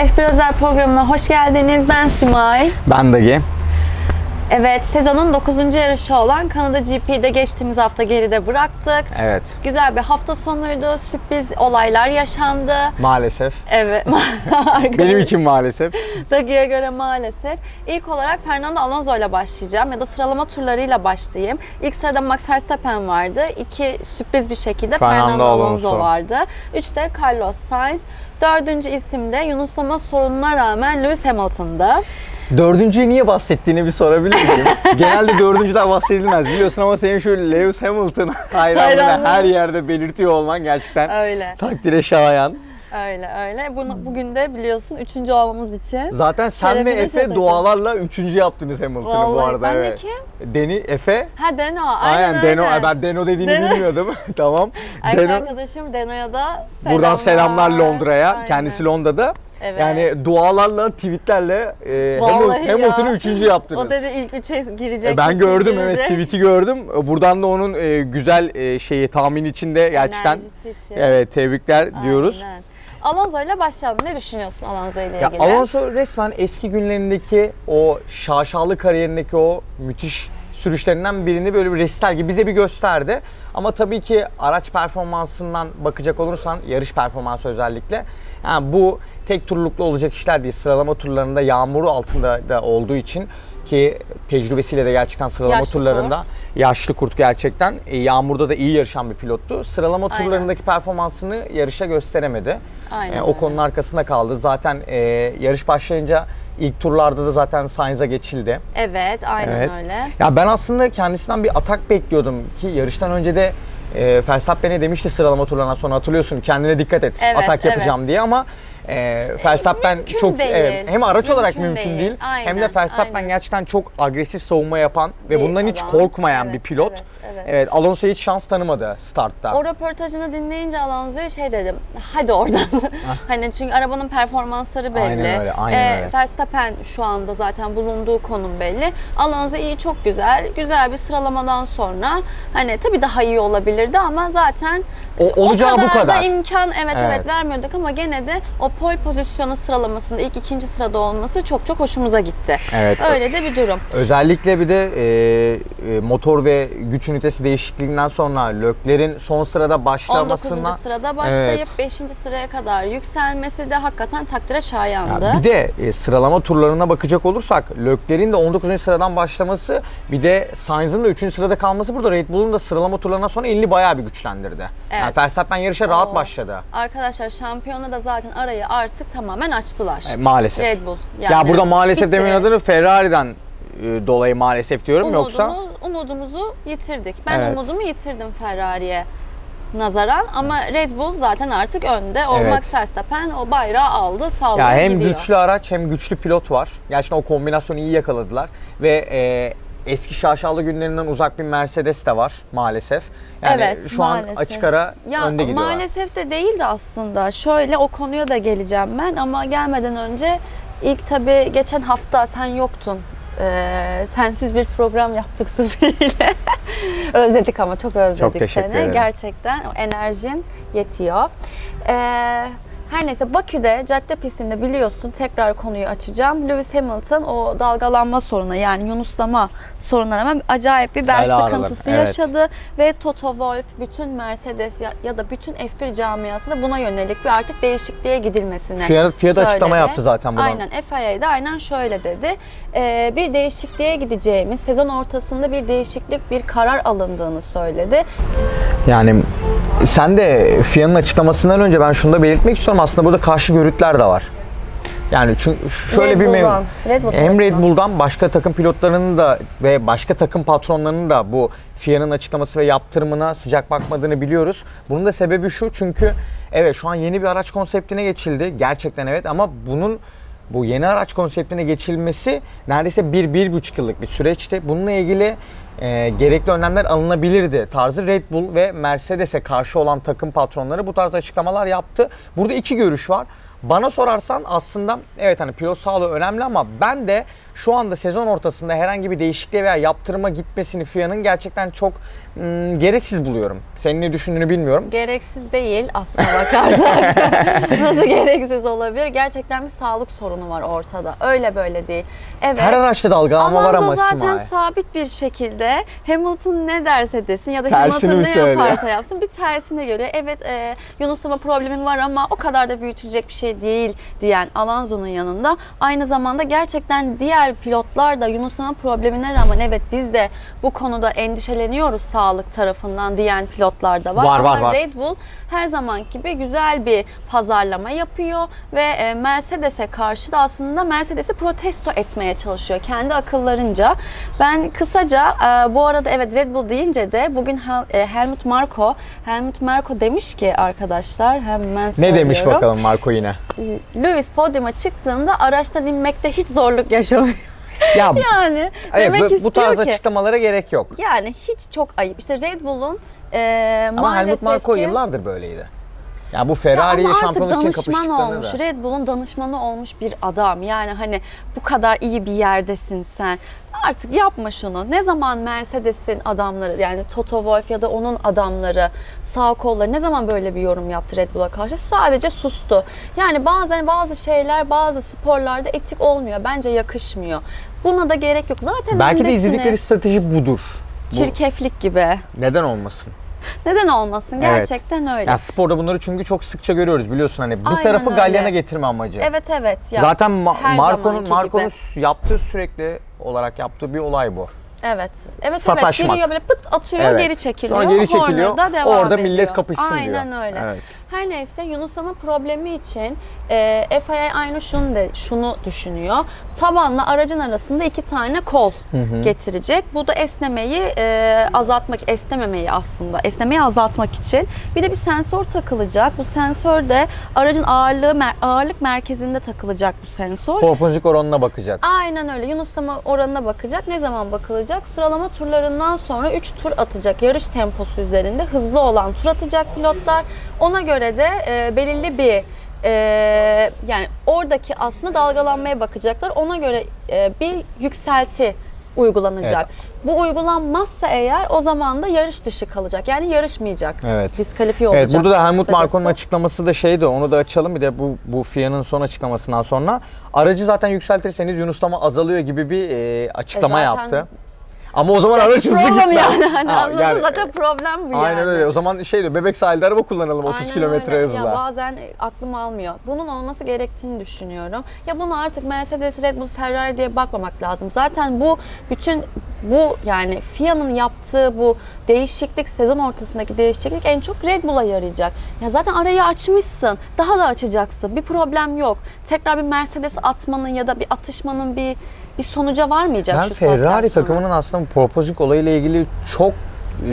F1 özel programına hoş geldiniz. Ben Simay. Ben de Evet, sezonun 9. yarışı olan Kanada GP'de geçtiğimiz hafta geride bıraktık. Evet. Güzel bir hafta sonuydu. Sürpriz olaylar yaşandı. Maalesef. Evet. Benim için maalesef. Dagi'ye göre maalesef. İlk olarak Fernando Alonso ile başlayacağım ya da sıralama turlarıyla başlayayım. İlk sırada Max Verstappen vardı. İki sürpriz bir şekilde Fernando, Fernando Alonso. Alonso. vardı. Üçte Carlos Sainz. Dördüncü isimde yunuslama sorununa rağmen Lewis Hamilton'dı. Dördüncüyü niye bahsettiğini bir sorabilir miyim? Genelde dördüncüden bahsedilmez biliyorsun ama senin şu Lewis Hamilton hayranlığını Hayranlığı. her yerde belirtiyor olman gerçekten Öyle. takdire şayan. Öyle öyle. Bunu, bugün de biliyorsun üçüncü olmamız için. Zaten sen ve Efe şerefine. dualarla üçüncü yaptınız Hamilton'ı bu arada. ben de evet. kim? Deni, Efe. Ha Deno. Aynen, Aynen, Deno. aynen. Ben Deno dediğini Deno. bilmiyordum. tamam. Erkek Deno. arkadaşım Deno'ya da selamlar. Buradan selamlar Londra'ya. Kendisi Londra'da. Evet. Yani dualarla, tweetlerle e, Vallahi ya. Hamilton'ı üçüncü yaptınız. O dedi ilk üçe girecek. E, Ben gördüm evet girecek. tweet'i gördüm. Buradan da onun e, güzel e, şeyi tahmin içinde gerçekten için. evet tebrikler diyoruz. Aynen. Alonso ile başlayalım. Ne düşünüyorsun Alonso ile Ya ilgili? Alonso resmen eski günlerindeki o şaşalı kariyerindeki o müthiş sürüşlerinden birini böyle bir resital gibi bize bir gösterdi. Ama tabii ki araç performansından bakacak olursan, yarış performansı özellikle, yani bu tek turluklu olacak işler değil. Sıralama turlarında yağmuru altında da olduğu için ki tecrübesiyle de gerçekten sıralama Yaşlı turlarında kurt. yaşlı kurt gerçekten e, yağmurda da iyi yarışan bir pilottu. Sıralama Aynen. turlarındaki performansını yarışa gösteremedi. Aynen E, o konunun arkasında kaldı. Zaten e, yarış başlayınca ilk turlarda da zaten Sainz'a geçildi. Evet, aynen Evet. öyle. Ya ben aslında kendisinden bir atak bekliyordum ki yarıştan önce de e, Verstappen'e demişti sıralama turlarından sonra hatırlıyorsun kendine dikkat et Evet, atak evet. yapacağım diye ama e, Verstappen mümkün çok değil. evet, hem araç Mümkün olarak mümkün değil. değil, hem de Aynen, Verstappen aynen. gerçekten çok agresif savunma yapan ve Bir bundan hiç adam. korkmayan Evet, bir pilot. evet, evet. Evet, Alonso hiç şans tanımadı startta. O röportajını dinleyince Alonso'ya şey dedim. Hadi oradan. hani çünkü arabanın performansları belli. Aynen öyle, aynen Ee, öyle. Verstappen şu anda zaten bulunduğu konum belli. Alonso iyi çok güzel. Güzel bir sıralamadan sonra hani tabii daha iyi olabilirdi ama zaten O- olacağı o bu kadar kadar. da imkan evet, evet Evet. vermiyorduk ama gene de o pole pozisyonu sıralamasında ilk ikinci sırada olması çok çok hoşumuza gitti. Evet. Öyle de bir durum. Özellikle bir de e, e, motor ve güç ünitesi değişikliğinden sonra Lökler'in son sırada 19. başlamasına sırada başlayıp Evet. 5. sıraya kadar yükselmesi de hakikaten takdire şayandı. Ya bir de e, sıralama turlarına bakacak olursak Lökler'in de 19. sıradan başlaması bir de Sainz'ın da 3. sırada kalması burada Red Bull'un da sıralama turlarından sonra elini bayağı bir güçlendirdi. Yani Evet. Verstappen yarışa rahat Oo. başladı. Arkadaşlar şampiyona da zaten arayı artık tamamen açtılar. E, maalesef. Red Bull. ya burada maalesef demeyin adını Ferrari'den e, dolayı maalesef diyorum Umudumuz, yoksa umudumuzu yitirdik. Ben Evet. umudumu yitirdim Ferrari'ye nazaran ama Red Bull zaten artık önde. O Evet. Max Verstappen o bayrağı aldı, salladı Ya hem gidiyor. güçlü araç hem güçlü pilot var. Gerçekten o kombinasyonu iyi yakaladılar ve e, eski şaşalı günlerinden uzak bir Mercedes de var maalesef. Yani evet, şu an maalesef. açık ara ya, önde gidiyorlar. Maalesef de değil de aslında. Şöyle o konuya da geleceğim ben ama gelmeden önce ilk tabii geçen hafta sen yoktun. Ee, sensiz bir program yaptık Sufi ile. özledik ama çok özledik Çok teşekkür seni. ederim. Gerçekten enerjin yetiyor. Ee, her neyse Bakü'de cadde pistinde biliyorsun tekrar konuyu açacağım. Lewis Hamilton o dalgalanma sorunu yani yunuslama sorunlarına rağmen acayip bir bel sıkıntısı evet. yaşadı ve Toto Wolff bütün Mercedes ya, ya da bütün F1 camiası da buna yönelik bir artık değişikliğe gidilmesine Fiyat- fiyat açıklama söyledi. yaptı zaten buna. Aynen FIA da aynen şöyle dedi. Ee, bir değişikliğe gideceğimiz, sezon ortasında bir değişiklik, bir karar alındığını söyledi. Yani sen de FIA'nın açıklamasından önce ben şunu da belirtmek istiyorum. Aslında burada karşı görüntüler de var. Yani çünkü şöyle Red bir Bull'dan, Red Bull hem Red. Bull'dan başka takım pilotlarının da ve başka takım patronlarının da bu FIA'nın açıklaması ve yaptırımına sıcak bakmadığını biliyoruz. Bunun da sebebi şu çünkü evet şu an yeni bir araç konseptine geçildi. Gerçekten evet ama bunun bu yeni araç konseptine geçilmesi neredeyse bir, bir buçuk yıllık bir süreçti. Bununla ilgili e, gerekli önlemler alınabilirdi tarzı Red Bull ve Mercedes'e karşı olan takım patronları bu tarz açıklamalar yaptı. Burada iki görüş var. Bana sorarsan aslında evet hani pilot sağlığı önemli ama ben de şu anda sezon ortasında herhangi bir değişikliğe veya yaptırıma gitmesini FIA'nın gerçekten çok mm, gereksiz buluyorum. Senin ne düşündüğünü bilmiyorum. Gereksiz değil aslına bakarsak. Nasıl gereksiz olabilir? Gerçekten bir sağlık sorunu var ortada. Öyle böyle değil. Evet. Her araçta dalgalanma var Alonso ama zaten Simay. sabit bir şekilde Hamilton ne derse desin ya da Tersini Hamilton mi ne yaparsa yapsın bir tersine geliyor. Evet e, Yunus'lama problemin var ama o kadar da büyütülecek bir şey değil diyen Alonso'nun yanında aynı zamanda gerçekten diğer pilotlar da Yunus'lama problemine rağmen evet biz de bu konuda endişeleniyoruz sağlık tarafından diyen pilotlar da var. Var, ama var, var. Red Bull her zaman gibi güzel bir pazarlama yapıyor ve e, Mercedes'e karşı da aslında Mercedes'i protesto etmeye çalışıyor kendi akıllarınca. Ben kısaca e, bu arada evet Red Bull deyince de bugün Hel- e, Helmut Marko Helmut Marko demiş ki arkadaşlar hemen Ne söylüyorum. demiş bakalım Marco yine? Lewis podyuma çıktığında araçtan inmekte hiç zorluk yaşamıyor. Ya yani evet, demek bu, bu tarz ki açıklamalara gerek yok. yani hiç çok ayıp. İşte Red Bull'un e, Ama Helmut Marko ki yıllardır böyleydi. Ya bu Ya Ferrari'ye artık şampiyonluk için danışman kapıştıklarını olmuş. da. Red Bull'un danışmanı olmuş bir adam. Yani hani bu kadar iyi bir yerdesin sen. Artık yapma şunu. Ne zaman Mercedes'in adamları yani Toto Wolff ya da onun adamları sağ kolları ne zaman böyle bir yorum yaptı Red Bull'a karşı? Sadece sustu. Yani bazen bazı şeyler bazı sporlarda etik olmuyor. Bence yakışmıyor. Buna da gerek yok. Zaten Belki de öndesiniz. izledikleri strateji budur. Bu- Çirkeflik gibi. Neden olmasın? Neden olmasın? Evet. Gerçekten öyle. Ya sporda bunları çünkü çok sıkça görüyoruz biliyorsun hani bu Aynen tarafı öyle. galyana getirme amacı. Evet evet. Ya, Zaten Ma- her Marco'nun zamanki Marco'nun gibi. yaptığı sürekli olarak yaptığı bir olay bu. Evet. Evet Sataşmak. evet. Giriyor böyle pıt atıyor, Evet. geri çekiliyor. Sonra geri çekiliyor. Devam Orada ediyor. millet kapışsın diyor. Aynen öyle. Evet. Her neyse Yunuslama problemi için e, FIA aynı şunu de şunu düşünüyor. Tabanla aracın arasında iki tane kol getirecek. Bu da esnemeyi e, azaltmak, esnememeyi aslında, esnemeyi azaltmak için. Bir de bir sensör takılacak. Bu sensör de aracın ağırlığı mer- ağırlık merkezinde takılacak bu sensör. Propozik oranına bakacak. Aynen öyle. Yunuslama oranına bakacak. Ne zaman bakılacak? Sıralama turlarından sonra 3 tur atacak. Yarış temposu üzerinde hızlı olan tur atacak pilotlar. Ona göre de e, belirli bir e, yani oradaki aslında dalgalanmaya bakacaklar. Ona göre e, bir yükselti uygulanacak. Bu uygulanmazsa eğer o zaman da yarış dışı kalacak. Yani yarışmayacak. Evet. Diskalifiye olacak. Evet burada da Helmut. Marko'nun açıklaması da şeydi onu da açalım bir de bu bu FIA'nın son açıklamasından sonra aracı zaten yükseltirseniz yunuslama azalıyor gibi bir e, açıklama E zaten- yaptı. Ama o zaman araç hızlı Problem gitmez. yani. Hani Ha, anladın yani- zaten problem bu yani. Aynen öyle. O zaman şey diyor bebek sahilde araba kullanalım 30 Aynen kilometre öyle. hızla. Ya bazen aklım almıyor. Bunun olması gerektiğini düşünüyorum. Ya bunu artık Mercedes, Red Bull, Ferrari diye bakmamak lazım. Zaten bu bütün bu yani FIA'nın yaptığı bu değişiklik, sezon ortasındaki değişiklik en çok Red Bull'a yarayacak. Ya zaten arayı açmışsın. Daha da açacaksın. Bir problem yok. Tekrar bir Mercedes atmanın ya da bir atışmanın bir bir sonuca varmayacak Ben şu saatten Ferrari takımının aslında bu propozik olayıyla ilgili çok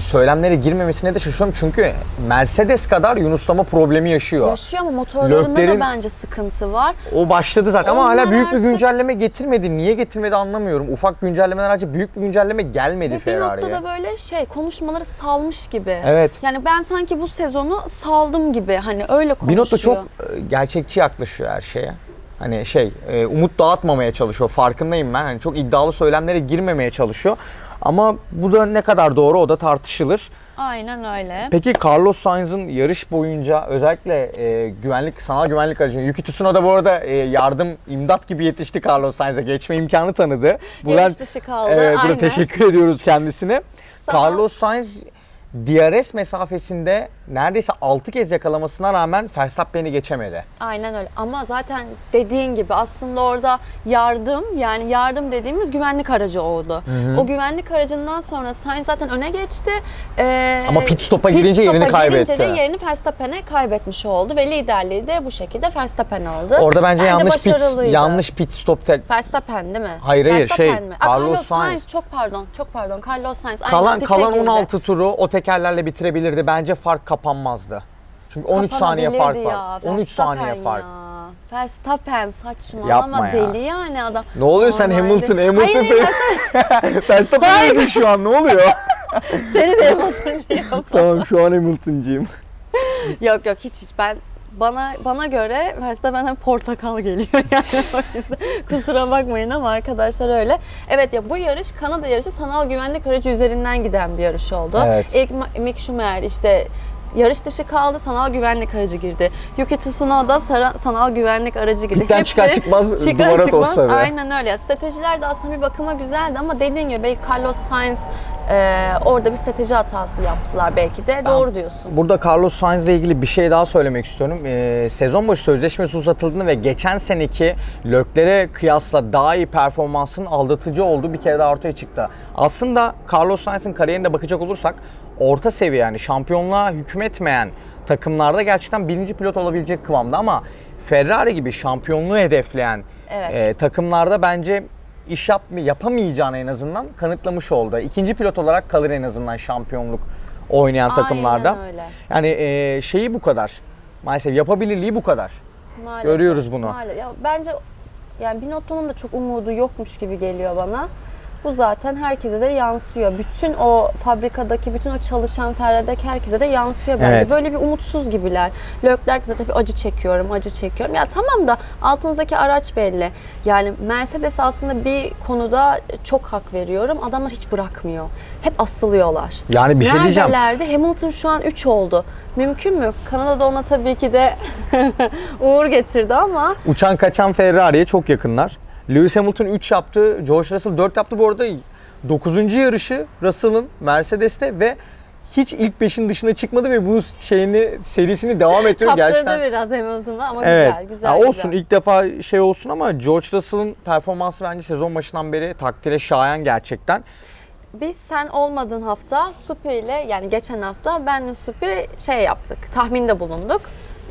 söylemlere girmemesine de şaşırıyorum. Çünkü Mercedes kadar yunuslama problemi yaşıyor. Yaşıyor ama motorlarında Löklerin- da bence sıkıntı var. O başladı zaten ama Onlar hala büyük bir artık- güncelleme getirmedi. Niye getirmedi anlamıyorum. Ufak güncellemeler harici büyük bir güncelleme gelmedi Ve bir Ferrari'ye. noktada böyle şey konuşmaları salmış gibi. Evet. Yani ben sanki bu sezonu saldım gibi hani öyle konuşuyor. Bir nokta çok e, gerçekçi yaklaşıyor her şeye. Hani şey e, umut dağıtmamaya çalışıyor. Farkındayım ben. Hani çok iddialı söylemlere girmemeye çalışıyor. Ama bu da ne kadar doğru o da tartışılır. Aynen öyle. Peki Carlos Sainz'ın yarış boyunca özellikle e, güvenlik sanal güvenlik aracı Yuki Tsunoda bu arada e, yardım imdat gibi yetişti Carlos Sainz'e geçme imkanı tanıdı. Yarış dışı kaldı, Evet, burada aynen. teşekkür ediyoruz kendisine. Ol. Carlos Sainz DRS mesafesinde neredeyse 6 kez yakalamasına rağmen Verstappen'i geçemedi. Aynen öyle. Ama zaten dediğin gibi aslında orada yardım yani yardım dediğimiz güvenlik aracı oldu. O güvenlik aracından sonra Sainz zaten öne geçti. Ee, Ama pit stop'a pit girince yerini stop'a girince kaybetti. de yerini Verstappen'e kaybetmiş oldu ve liderliği de bu şekilde Verstappen aldı. Orada bence, yanlış pit, yanlış pit stop tek Verstappen değil mi? Hayır, hayır, Verstappen şey, mi? Aa, Carlos Carlos Sainz. Sainz. Çok pardon, çok pardon. Carlos Sainz. Kalan kalan girdi. 16 turu o tekerlerle bitirebilirdi. Bence fark kapanmazdı. Çünkü 13 saniye fark var. ya, 13 saniye Verstappen fark. Verstappen saçmalama Yapma ya. deli yani adam. Ne oluyor sen Hamilton, Hamilton Hayır, Verstappen'e yedin şu an ne oluyor? seni de Hamilton'cı yapalım. tamam şu an Hamilton'cıyım. Yok yok hiç hiç ben bana bana göre Verstappen'den portakal geliyor yani o yüzden kusura bakmayın ama arkadaşlar öyle. Evet ya bu yarış Kanada yarışı sanal güvenlik aracı üzerinden giden bir yarış oldu. Evet. İlk Mick Schumacher işte yarış dışı kaldı sanal güvenlik aracı girdi. Yuki Tsunoda sanal güvenlik aracı girdi. Pitten Hep çıkar çıkmaz çıkar duvara çıkmaz, tosladı. Aynen öyle. Stratejiler de aslında bir bakıma güzeldi ama dediğin gibi Carlos Sainz e, orada bir strateji hatası yaptılar belki de. Doğru diyorsun. Burada Carlos Sainz'le ilgili bir şey daha söylemek istiyorum. Ee, sezon başı sözleşmesi uzatıldığını ve geçen seneki Lökler'e kıyasla daha iyi performansın aldatıcı olduğu bir kere daha ortaya çıktı. Aslında Carlos Sainz'in kariyerine bakacak olursak orta seviye yani şampiyonluğa hükmetmeyen takımlarda gerçekten birinci pilot olabilecek kıvamda ama Ferrari gibi şampiyonluğu hedefleyen Evet. e, takımlarda bence iş yap yapamayacağını en azından kanıtlamış oldu. İkinci pilot olarak kalır en azından şampiyonluk oynayan Aynen takımlarda. öyle. Yani e, şeyi bu kadar. Maalesef yapabilirliği bu kadar. Maalesef, Görüyoruz bunu. maalesef. Ya bence yani Binotto'nun da çok umudu yokmuş gibi geliyor bana. Bu zaten herkese de yansıyor. Bütün o fabrikadaki, bütün o çalışan Ferrari'deki herkese de yansıyor bence. Evet. Böyle bir umutsuz gibiler. Leclerc zaten bir acı çekiyorum, acı çekiyorum. Ya tamam da altınızdaki araç belli. Yani Mercedes aslında bir konuda çok hak veriyorum. Adamlar hiç bırakmıyor. Hep asılıyorlar. Yani bir şey diyeceğim. Neredelerdi? Hamilton şu an 3 oldu. Mümkün mü? Kanada'da ona tabii ki de uğur getirdi ama Uçan kaçan Ferrari'ye çok yakınlar. Lewis Hamilton 3 yaptı, George Russell 4 yaptı. Bu arada 9. yarışı Russell'ın Mercedes'te ve hiç ilk 5'in dışına çıkmadı ve bu şeyini serisini devam ettiriyor kaptırdı gerçekten. biraz Hamilton'ı ama Evet. güzel, güzel. Ya güzel. olsun ilk defa şey olsun ama George Russell'ın performansı bence sezon başından beri takdire şayan gerçekten. Biz sen olmadığın hafta Supi ile yani geçen hafta benle Supi şey yaptık. Tahminde bulunduk.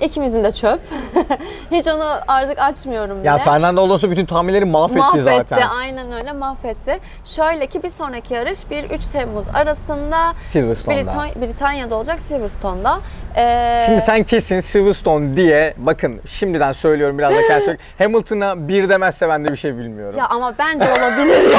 İkimizin de çöp. Hiç onu artık açmıyorum bile. Ya Fernando Alonso bütün tahminleri mahvetti, mahvetti. zaten. Aynen öyle mahvetti. Şöyle ki bir sonraki yarış 1-3 Temmuz arasında Silverstone'da. Britan- Britanya'da olacak Silverstone'da. Ee, Şimdi sen kesin Silverstone diye bakın şimdiden söylüyorum biraz da kendisi Hamilton'a bir demezse ben de bir şey bilmiyorum. Ya ama bence olabilir ya.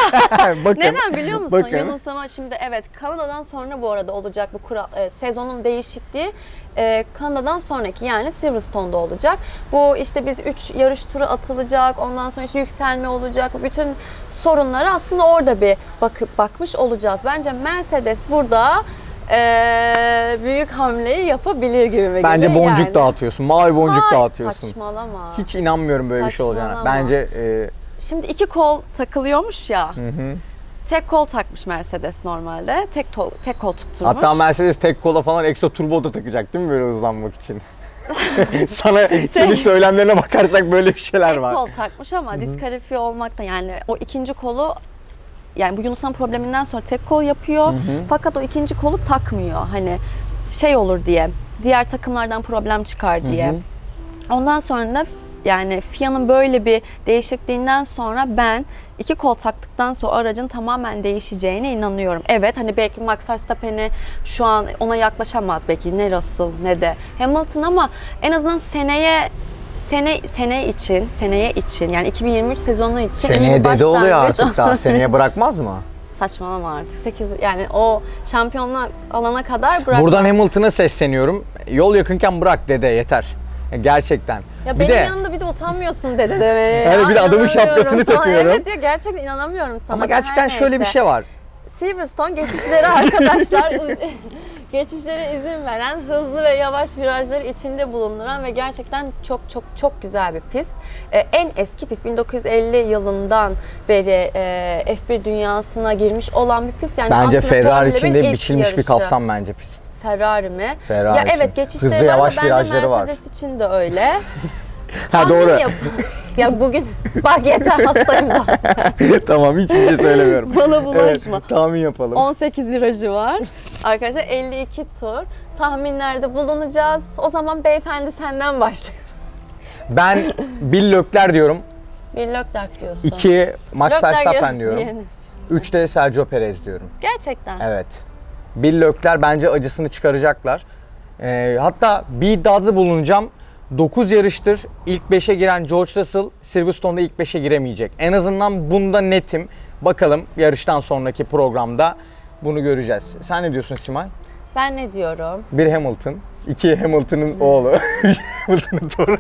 bakın. Neden biliyor musun? Bakın. Yanılsama şimdi evet Kanada'dan sonra bu arada olacak bu kural, e, sezonun değişikliği e, Kanada'dan sonraki yani Silverstone'da olacak. Bu işte biz 3 yarış turu atılacak ondan sonra işte yükselme olacak. Bütün sorunları aslında orada bir bakıp bakmış olacağız. Bence Mercedes burada e, büyük hamleyi yapabilir gibi Bence boncuk yani. dağıtıyorsun. Mavi boncuk Hayır, dağıtıyorsun. Saçmalama. Hiç inanmıyorum böyle bir şey olacağına. Saçmalama. Bence e, Şimdi iki kol takılıyormuş ya. hı hı. Tek kol takmış Mercedes normalde. Tek, to- tek kol tutturmuş. hatta Mercedes tek kola falan ekstra turbo da takacak değil mi böyle hızlanmak için? Sana senin söylemlerine bakarsak böyle bir şeyler tek var. kol takmış ama diskalifiye olmakta yani o ikinci kolu yani bu Yunus'un probleminden sonra tek kol yapıyor. Fakat o ikinci kolu takmıyor. Hani şey olur diye. Diğer takımlardan problem çıkar diye. Ondan sonra da yani FIA'nın böyle bir değişikliğinden sonra ben iki kol taktıktan sonra aracın tamamen değişeceğine inanıyorum. Evet hani belki Max Verstappen'i şu an ona yaklaşamaz belki ne Russell ne de Hamilton ama en azından seneye sene sene için, seneye için yani 2023 sezonu için iyi Seneye bir dede oluyor başlangıç. artık daha. Seneye bırakmaz mı? Saçmalama artık. 8 yani o şampiyonluğa alana kadar bırakmaz. Buradan Hamilton'a sesleniyorum. Yol yakınken bırak dede yeter. Gerçekten. Ya bir benim de yanımda bir de utanmıyorsun dede demeye. Evet, Ya, bir de adamın şapkasını sana. takıyorum. Evet ya gerçekten inanamıyorum sana. ama gerçekten şöyle bir neyse. şey var. Silverstone geçişleri arkadaşlar geçişlere izin veren, hızlı ve yavaş virajları içinde bulunduran ve gerçekten çok çok çok güzel bir pist. Ee, en eski pist 1950 yılından beri e, F1 dünyasına girmiş olan bir pist. Yani Bence Ferrari Formula için 1'in de ilk biçilmiş bir yarışı. kaftan bence pist. Ferrari mi? Ferrari ya için. evet geçişleri Hızlı, var ama yavaş bence virajları var. Mercedes için de öyle. Ha Tahmin doğru. yap- ya bugün bak yeter hastayım zaten. tamam hiçbir şey söylemiyorum. Bana bulaşma. Evet, tahmin yapalım. 18 virajı var. Arkadaşlar 52 tur. Tahminlerde bulunacağız. O zaman beyefendi senden başlayalım. Ben Bill Lökler diyorum. Bir Leclerc diyorsun. 2 Max Leclerc Verstappen diyor- diyorum. diyeni. 3 de Sergio Perez diyorum. Gerçekten. Evet. Bill Lökler bence acısını çıkaracaklar. Ee, hatta bir iddiada bulunacağım. 9 yarıştır ilk 5'e giren George Russell Silverstone'da ilk 5'e giremeyecek. En azından bunda netim. Bakalım yarıştan sonraki programda bunu göreceğiz. Sen ne diyorsun Simay? Ben ne diyorum? Bir Hamilton, İki Hamilton'ın oğlu. Hamilton'ın torunu.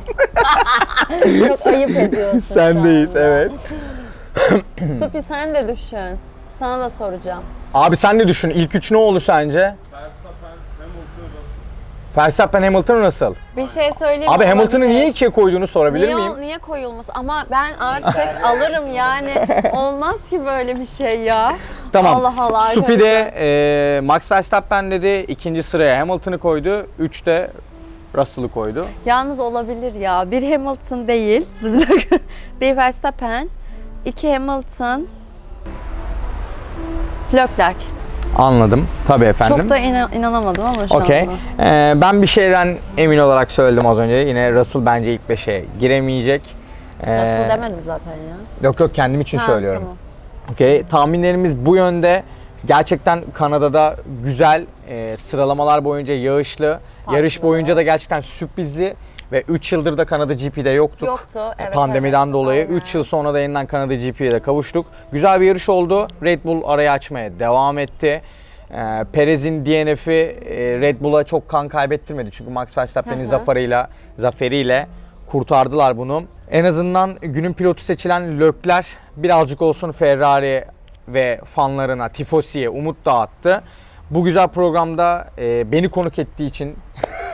Çok ayıp ediyorsun Sendeyiz evet. Supi sen de düşün. Sana da soracağım. Abi sen de düşün. İlk üç ne olur sence? Verstappen, Hamilton, Russell. Verstappen, Hamilton nasıl? Bir şey söyleyeyim Abi mi? Hamilton'ı niye ikiye koyduğunu sorabilir Niye, miyim? niye koyulması? Ama ben artık alırım yani. Olmaz ki böyle bir şey ya. Tamam. Allah Allah. Supi de e, Max Verstappen dedi. ikinci sıraya Hamilton'ı koydu. Üçte Russell'ı koydu. Yalnız olabilir ya. Bir Hamilton değil. Bir Verstappen, iki Hamilton, Leclerc. Anladım. Tabii efendim. Çok da inan- inanamadım ama şu Okey. anda. Ee, ben bir şeyden emin olarak söyledim az önce. Yine Russell bence ilk 5'e giremeyecek. Ee, Nasıl demedim zaten ya. Yok yok kendim için Ha, söylüyorum. tamam. Okey. Tahminlerimiz bu yönde. Gerçekten Kanada'da güzel e, sıralamalar boyunca yağışlı. Yarış boyunca da gerçekten sürprizli ve 3 yıldır da Kanada GP'de yoktuk. Yoktu, evet, Pandemiden evet, dolayı aynen. 3 yıl sonra da yeniden Kanada GP'ye de kavuştuk. Güzel bir yarış oldu. Red Bull arayı açmaya devam etti. Ee, Perez'in DNF'i e, Red Bull'a çok kan kaybettirmedi. Çünkü Max Verstappen'in zaferiyle, zaferiyle kurtardılar bunu. En azından günün pilotu seçilen Leclerc birazcık olsun Ferrari ve fanlarına, tifosiye umut dağıttı. Bu güzel programda e, beni konuk ettiği için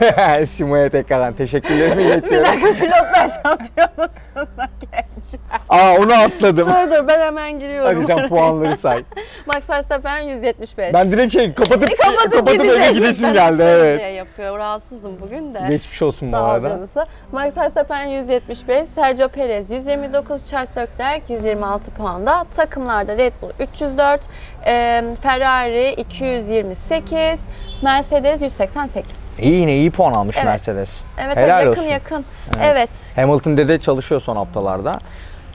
Simo'ya tekrardan teşekkürlerimi iletiyorum. Pilotlar şampiyonasına geleceğim. Aa onu atladım. dur dur ben hemen giriyorum. Hadi sen puanları say. Max Verstappen 175. Ben direkt şey kapatıp kapatıp, eve gidecektim. gidesim Ben geldi isteyeyim evet. diye yapıyor. Rahatsızım bugün de. Geçmiş olsun bu Sağ ol arada. canısı. Max Verstappen 175, Sergio Perez 129, Charles Leclerc 126 puanda. Takımlarda Red Bull 304, e, Ferrari 228, Mercedes 188. İyi yine iyi puan almış Evet. Mercedes. Evet Helal yakın olsun. yakın. Evet. Hamilton dede çalışıyor son haftalarda.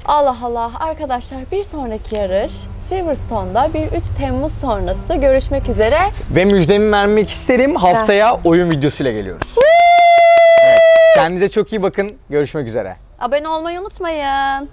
Allah Allah arkadaşlar bir sonraki yarış Silverstone'da bir 3 Temmuz sonrası görüşmek üzere. Ve müjdemi vermek isterim. Haftaya oyun videosuyla geliyoruz. Evet. Kendinize çok iyi bakın. Görüşmek üzere. Abone olmayı unutmayın.